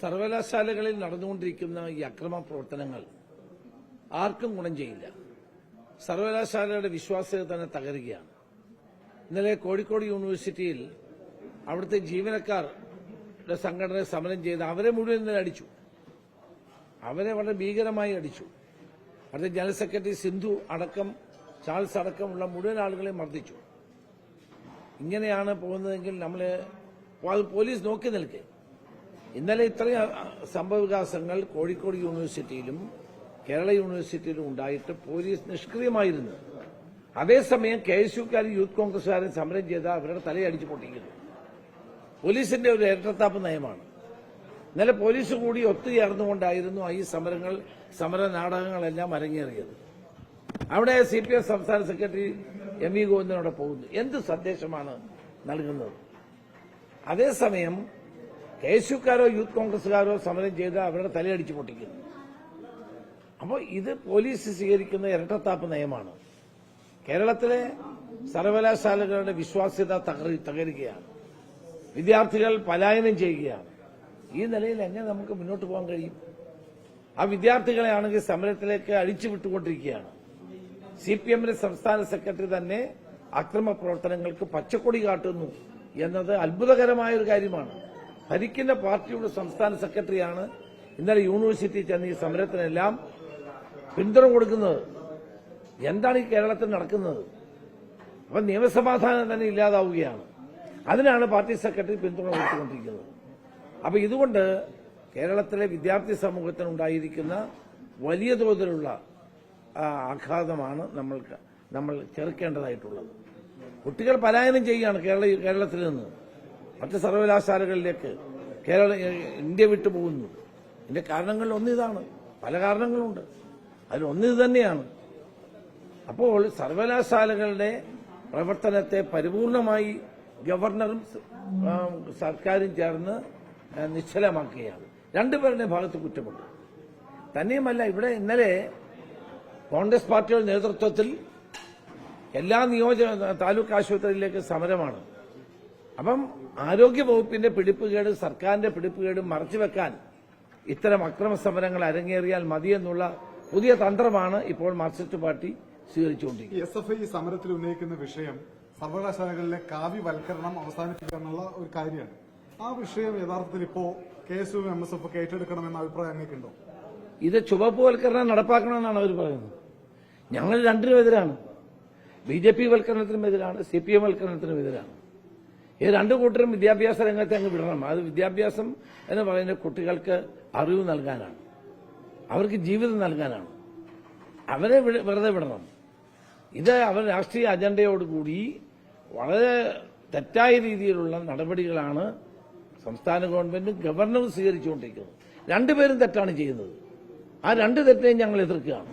സർവകലാശാലകളിൽ നടന്നുകൊണ്ടിരിക്കുന്ന ഈ അക്രമ പ്രവർത്തനങ്ങൾ ആർക്കും ഗുണം ചെയ്യില്ല. സർവകലാശാലയുടെ വിശ്വാസ്യത തന്നെ തകരുകയാണ്. ഇന്നലെ കോഴിക്കോട് യൂണിവേഴ്സിറ്റിയിൽ അവിടുത്തെ ജീവനക്കാരുടെ സംഘടന സമരം ചെയ്ത് അവരെ മുഴുവൻ ഇന്നലെ അടിച്ചു. അവരെ വളരെ ഭീകരമായി അടിച്ചു. അവിടുത്തെ ജനറൽ സെക്രട്ടറി സിന്ധു അടക്കം ചാൾസ് അടക്കമുള്ള മുഴുവൻ ആളുകളെ മർദ്ദിച്ചു. ഇങ്ങനെയാണ് പോകുന്നതെങ്കിൽ നമ്മൾ പോലീസ് നോക്കി നിൽക്കെ. ഇന്നലെ ഇത്രയും സംഭവവികാസങ്ങൾ കോഴിക്കോട് യൂണിവേഴ്സിറ്റിയിലും കേരള യൂണിവേഴ്സിറ്റിയിലും ഉണ്ടായിട്ട് പോലീസ് നിഷ്ക്രിയമായിരുന്നു. അതേസമയം കെ എസ് യുക്കാരും യൂത്ത് കോൺഗ്രസുകാരും സമരം ചെയ്ത അവരുടെ തലയടിച്ച് പൊട്ടിക്കുന്നു. പോലീസിന്റെ ഒരു ഇരട്ടത്താപ്പ് നയമാണ്. ഇന്നലെ പോലീസ് കൂടി ഒത്തുചേർന്നുകൊണ്ടായിരുന്നു ഈ സമരങ്ങൾ സമര നാടകങ്ങളെല്ലാം അരങ്ങേറിയത്. അവിടെ സി പി എം സംസ്ഥാന സെക്രട്ടറി എം വി ഗോവിന്ദനോടെ പോകുന്നു. എന്ത് സന്ദേശമാണ് നൽകുന്നത്? അതേസമയം കെ എസ് യുക്കാരോ യൂത്ത് കോൺഗ്രസുകാരോ സമരം ചെയ്ത് അവരുടെ തലയടിച്ച് പൊട്ടിക്കുന്നു. അപ്പോൾ ഇത് പോലീസ് സ്വീകരിക്കുന്ന ഇരട്ടത്താപ്പ് നയമാണ്. കേരളത്തിലെ സർവകലാശാലകളുടെ വിശ്വാസ്യത തകരുകയാണ്. വിദ്യാർത്ഥികൾ പലായനം ചെയ്യുകയാണ്. ഈ നിലയിൽ എങ്ങനെ നമുക്ക് മുന്നോട്ട് പോകാൻ കഴിയും? ആ വിദ്യാർത്ഥികളെ ആണെങ്കിൽ സമരത്തിലേക്ക് അഴിച്ചുവിട്ടുകൊണ്ടിരിക്കുകയാണ് സി പി എമ്മിന്റെ സംസ്ഥാന സെക്രട്ടറി തന്നെ അക്രമ പ്രവർത്തനങ്ങൾക്ക് പച്ചക്കൊടി കാട്ടുന്നു എന്നത് അത്ഭുതകരമായ ഒരു കാര്യമാണ്. ഭരിക്കുന്ന പാർട്ടിയുടെ സംസ്ഥാന സെക്രട്ടറിയാണ്. ഇന്നലെ യൂണിവേഴ്സിറ്റി ചെന്ന് ഈ സമരത്തിനെല്ലാം പിന്തുണ കൊടുക്കുന്നത്. എന്താണ് ഈ കേരളത്തിൽ നടക്കുന്നത്? അപ്പൊ നിയമസമാധാനം തന്നെ ഇല്ലാതാവുകയാണ്. അതിനാണ് പാർട്ടി സെക്രട്ടറി പിന്തുണ കൊടുത്തുകൊണ്ടിരിക്കുന്നത്. അപ്പൊ ഇതുകൊണ്ട് കേരളത്തിലെ വിദ്യാർത്ഥി സമൂഹത്തിനുണ്ടായിരിക്കുന്ന വലിയ തോതിലുള്ള ആഘാതമാണ് നമ്മൾക്ക് നമ്മൾ ചെറുക്കേണ്ടതായിട്ടുള്ളത്. കുട്ടികൾ പലായനം ചെയ്യുകയാണ് കേരള കേരളത്തിൽ നിന്ന്. മറ്റ് സർവകലാശാലകളിലേക്ക് കേരള ഇന്ത്യ വിട്ടു പോകുന്നു. ഇതിന്റെ കാരണങ്ങൾ ഒന്നിതാണ് പല കാരണങ്ങളുണ്ട്. അതിൽ ഒന്നിത് തന്നെയാണ്. അപ്പോൾ സർവകലാശാലകളുടെ പ്രവർത്തനത്തെ പരിപൂർണമായി ഗവർണറും സർക്കാരും ചേർന്ന് നിശ്ചലമാക്കുകയാണ്. രണ്ടുപേരുടെ ഭാഗത്ത് കുറ്റമുണ്ട്. തന്നെയുമല്ല ഇവിടെ ഇന്നലെ കോൺഗ്രസ് പാർട്ടിയുടെ നേതൃത്വത്തിൽ എല്ലാ നിയോജക താലൂക്ക് ആശുപത്രിയിലേക്ക് സമരമാണ്. അപ്പം ആരോഗ്യ വകുപ്പിന്റെ പിടിപ്പുകേട് സർക്കാരിന്റെ പിടിപ്പുകേട് മറച്ചുവെക്കാൻ ഇത്തരം അക്രമ സമരങ്ങൾ അരങ്ങേറിയാൽ മതിയെന്നുള്ള പുതിയ തന്ത്രമാണ് ഇപ്പോൾ മാർക്സിസ്റ്റ് പാർട്ടി സ്വീകരിച്ചുകൊണ്ടിരിക്കുന്നത്. എസ് എഫ് ഐ സമരത്തിൽ ഉന്നയിക്കുന്ന വിഷയം സർവകലാശാലകളിലെ കാവ്യവൽക്കരണം അവസാനിപ്പിക്കുക എന്നുള്ള ഒരു കാര്യമാണ്. ആ വിഷയം യഥാർത്ഥത്തിൽ ഇപ്പോ K S U M S F ഒക്കെ ഏറ്റെടുക്കണമെന്ന അഭിപ്രായം അങ്ങേക്കുണ്ടോ? ഇത് ചുവപ്പുവൽക്കരണം നടപ്പാക്കണമെന്നാണ് അവർ പറയുന്നത്. ഞങ്ങൾ രണ്ടിനും എതിരാണ്. ബി ജെ പി വൽക്കരണത്തിനും എതിരാണ് സി പി എം വൽക്കരണത്തിനും എതിരാണ്. ഈ രണ്ടു കൂട്ടരും വിദ്യാഭ്യാസ രംഗത്തെ അങ്ങ് വിടണം. അത് വിദ്യാഭ്യാസം എന്ന് പറയുന്നത് കുട്ടികൾക്ക് അറിവ് നൽകാനാണ്. അവർക്ക് ജീവിതം നൽകാനാണ്. അവരെ വെറുതെ വിടണം. ഇത് അവർ രാഷ്ട്രീയ അജണ്ടയോടുകൂടി വളരെ തെറ്റായ രീതിയിലുള്ള നടപടികളാണ് സംസ്ഥാന ഗവൺമെന്റും ഗവർണറും സ്വീകരിച്ചുകൊണ്ടിരിക്കുന്നത്. രണ്ടുപേരും തെറ്റാണ് ചെയ്യുന്നത്. ആ രണ്ട് തെറ്റിനെയും ഞങ്ങൾ എതിർക്കുകയാണ്.